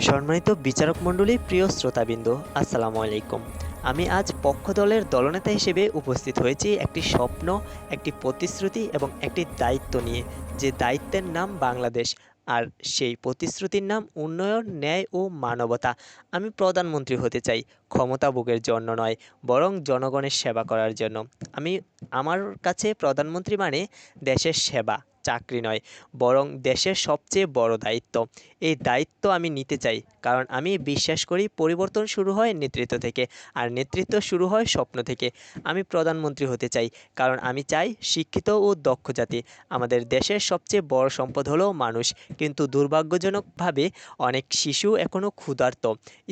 সম্মানিত বিচারক মণ্ডলী, প্রিয় শ্রোতাবিন্দু, আসসালামু আলাইকুম। আমি আজ পক্ষ দলের দলনেতা হিসেবে উপস্থিত হয়েছি একটি স্বপ্ন, একটি প্রতিশ্রুতি এবং একটি দায়িত্ব নিয়ে। যে দায়িত্বের নাম বাংলাদেশ, আর সেই প্রতিশ্রুতির নাম উন্নয়ন, ন্যায় ও মানবতা। আমি প্রধানমন্ত্রী হতে চাই, ক্ষমতা ভোগের জন্য নয়, বরং জনগণের সেবা করার জন্য। আমি আমার কাছে প্রধানমন্ত্রী মানে দেশের সেবা। চাকরি নয়, বরং দেশের সবচেয়ে বড় দায়িত্ব। এই দায়িত্ব আমি নিতে চাই, কারণ আমি বিশ্বাস করি পরিবর্তন শুরু হয় নেতৃত্ব থেকে, আর নেতৃত্ব শুরু হয় স্বপ্ন থেকে। আমি প্রধানমন্ত্রী হতে চাই, কারণ আমি চাই শিক্ষিত ও দক্ষ জাতি। আমাদের দেশের সবচেয়ে বড় সম্পদ হলো মানুষ, কিন্তু দুর্ভাগ্যজনকভাবে অনেক শিশু এখনও ক্ষুধার্ত,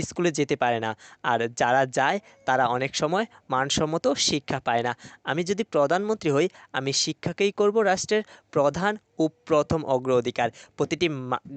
স্কুলে যেতে পারে না, আর যারা যায়, তারা অনেক সময় মানসম্মত শিক্ষা পায় না। আমি যদি প্রধানমন্ত্রী হই, আমি শিক্ষাকেই করব রাষ্ট্রের প্রধান ও প্রথম অগ্রাধিকার। প্রতিটি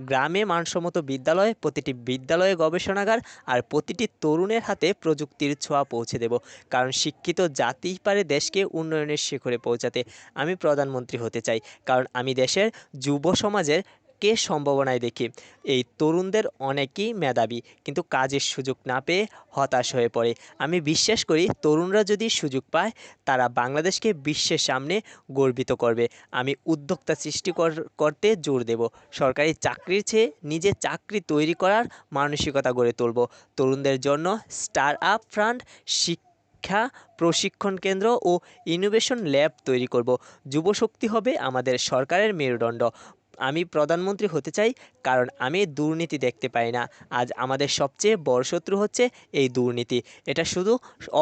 গ্রামে মানসম্মত বিদ্যালয় প্রতিটি বিদ্যালয়ে গবেষণাগার আর প্রতিটি তরুণের হাতে প্রযুক্তির ছোঁয়া পৌঁছে দেব, কারণ শিক্ষিত জাতিই পারে দেশকে উন্নয়নের শিখরে পৌঁছাতে। আমি প্রধানমন্ত্রী হতে চাই, কারণ আমি দেশের যুব সমাজের কে সম্ভাবনায় দেখি? এই তরুণদের অনেকেই মেধাবী, কিন্তু কাজের সুযোগ না পেয়ে হতাশ হয়ে পড়ে। আমি বিশ্বাস করি, তরুণরা যদি সুযোগ পায়, তারা বাংলাদেশকে বিশ্বের সামনে গর্বিত করবে। আমি উদ্যোক্তা সৃষ্টি কর- করতে জোর দেব। সরকারি চাকরির চেয়ে নিজে চাকরি তৈরি করার মানসিকতা গড়ে তুলব। তরুণদের জন্য স্টার আপ ফান্ড, শিক্ষা, প্রশিক্ষণ কেন্দ্র ও ইনোভেশন ল্যাব তৈরি করব। যুবশক্তি হবে আমাদের সরকারের মেরুদণ্ড। আমি প্রধানমন্ত্রী হতে চাই, কারণ আমি দুর্নীতি দেখতে পাই না। আজ আমাদের সবচেয়ে বড় শত্রু হচ্ছে এই দুর্নীতি। এটা শুধু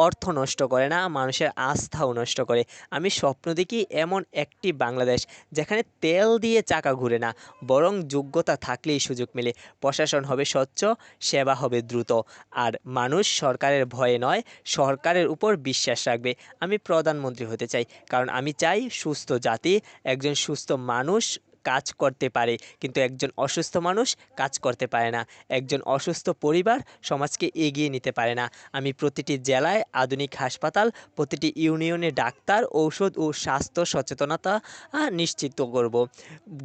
অর্থ নষ্ট করে না, মানুষের আস্থাও নষ্ট করে। আমি স্বপ্ন দেখি এমন একটি বাংলাদেশ যেখানে তেল দিয়ে চাকা ঘুরে না, বরং যোগ্যতা থাকলেই সুযোগ মেলে। প্রশাসন হবে স্বচ্ছ, সেবা হবে দ্রুত। আর মানুষ সরকারের ভয়ে নয়, সরকারের উপর বিশ্বাস রাখবে। আমি প্রধানমন্ত্রী হতে চাই, কারণ আমি চাই সুস্থ জাতি, একজন সুস্থ মানুষ কাজ করতে পারে। কিন্তু একজন অসুস্থ মানুষ কাজ করতে পারে না। একজন অসুস্থ পরিবার সমাজকে এগিয়ে নিতে পারে না। আমি প্রতিটি জেলায় আধুনিক হাসপাতাল, প্রতিটি ইউনিয়নে ডাক্তার, ঔষধ ও স্বাস্থ্য সচেতনতা নিশ্চিত করব।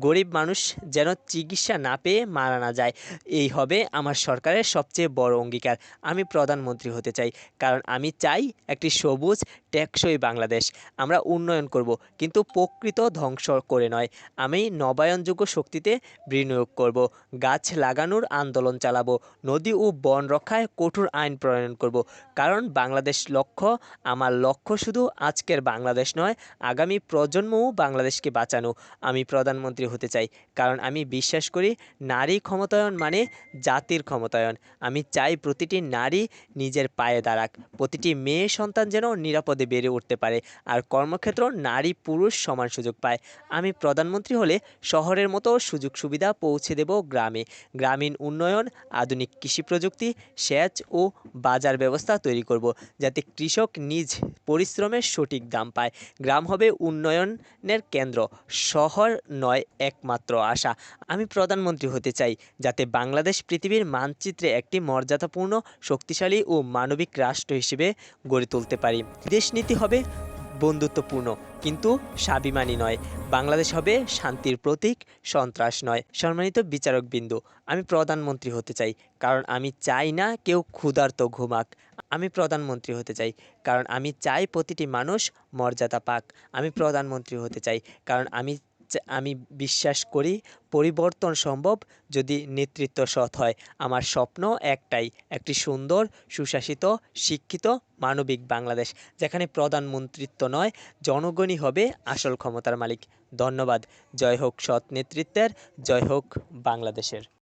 গরিব মানুষ যেন চিকিৎসা না পেয়ে মারা না যায়। এই হবে আমার সরকারের সবচেয়ে বড় অঙ্গীকার। আমি প্রধানমন্ত্রী হতে চাই। কারণ আমি চাই একটি সবুজ, টেকসই বাংলাদেশ। আমরা উন্নয়ন করব, কিন্তু প্রকৃত ধ্বংস করে নয়। আমি নবায়নযোগ্য শক্তিতে বিনিয়োগ করব, গাছ লাগানোর আন্দোলন চালাবো, নদী ও বন রক্ষায় কঠোর আইন প্রণয়ন করব। কারণ বাংলাদেশ লক্ষ্য, আমার লক্ষ্য শুধু আজকের বাংলাদেশ নয়, আগামী প্রজন্মও বাংলাদেশকে বাঁচানো। আমি প্রধানমন্ত্রী হতে চাই, কারণ আমি বিশ্বাস করি নারী ক্ষমতায়ন মানে জাতির ক্ষমতায়ন। আমি চাই প্রতিটি নারী নিজের পায়ে দাঁড়াক, প্রতিটি মেয়ে সন্তান যেন নিরাপদে বেড়ে উঠতে পারে, আর কর্মক্ষেত্র নারী পুরুষ সমান সুযোগ পায়। আমি প্রধানমন্ত্রী হলে শহরের মতো সুযোগ সুবিধা পৌঁছে দেব গ্রামে। গ্রামীণ উন্নয়ন, আধুনিক কৃষি প্রযুক্তি, সেচ ও বাজার ব্যবস্থা তৈরি করব যাতে কৃষক নিজ পরিশ্রমের সঠিক দাম পায়। গ্রাম হবে উন্নয়নের কেন্দ্র, শহর নয় একমাত্র আশা। আমি প্রধানমন্ত্রী হতে চাই যাতে বাংলাদেশ পৃথিবীর মানচিত্রে একটি মর্যাদাপূর্ণ, শক্তিশালী ও মানবিক রাষ্ট্র হিসেবে গড়ে তুলতে পারি। দেশনীতি হবে বন্ধুত্বপূর্ণ, কিন্তু স্বাভিমানী নয়। বাংলাদেশ হবে শান্তির প্রতীক, সন্ত্রাস নয়। সম্মানিত বিচারকবৃন্দ, আমি প্রধানমন্ত্রী হতে চাই, কারণ আমি চাই না কেউ ক্ষুধার্ত ঘুমাক। আমি প্রধানমন্ত্রী হতে চাই, কারণ আমি চাই প্রতিটি মানুষ মর্যাদা পাক। আমি প্রধানমন্ত্রী হতে চাই, কারণ আমি আমি বিশ্বাস করি পরিবর্তন সম্ভব যদি নেতৃত্ব সৎ হয়। আমার স্বপ্ন একটাই, একটি সুন্দর, সুশাসিত, শিক্ষিত, মানবিক বাংলাদেশ, যেখানে প্রধানমন্ত্রিত্ব নয়, জনগণই হবে আসল ক্ষমতার মালিক। ধন্যবাদ। জয় হোক সৎ নেতৃত্বের, জয় হোক বাংলাদেশের।